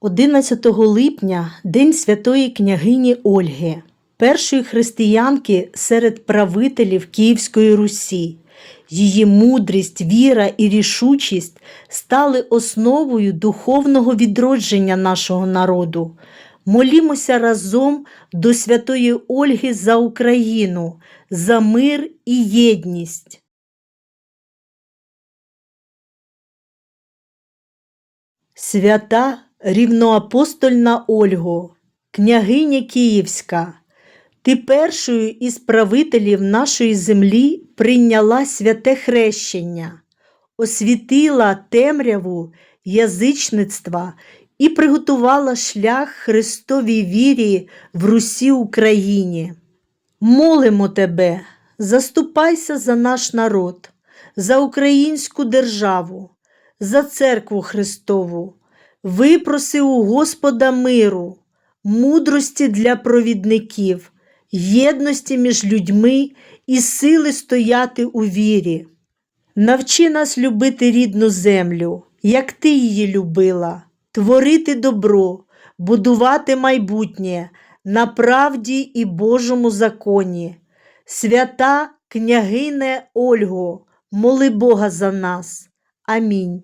11 липня День святої княгині Ольги, першої християнки серед правителів Київської Русі. Її мудрість, віра і рішучість стали основою духовного відродження нашого народу. Молімося разом до святої Ольги за Україну, за мир і єдність. Свята рівноапостольна Ольго, княгиня Київська, ти першою із правителів нашої землі прийняла святе хрещення, освітила темряву язичництва і приготувала шлях Христовій вірі в Русі Україні. Молимо тебе, заступайся за наш народ, за українську державу, за церкву Христову, випроси у Господа миру, мудрості для провідників, єдності між людьми і сили стояти у вірі. Навчи нас любити рідну землю, як ти її любила, творити добро, будувати майбутнє на правді і Божому законі. Свята княгине Ольго, моли Бога за нас. Амінь.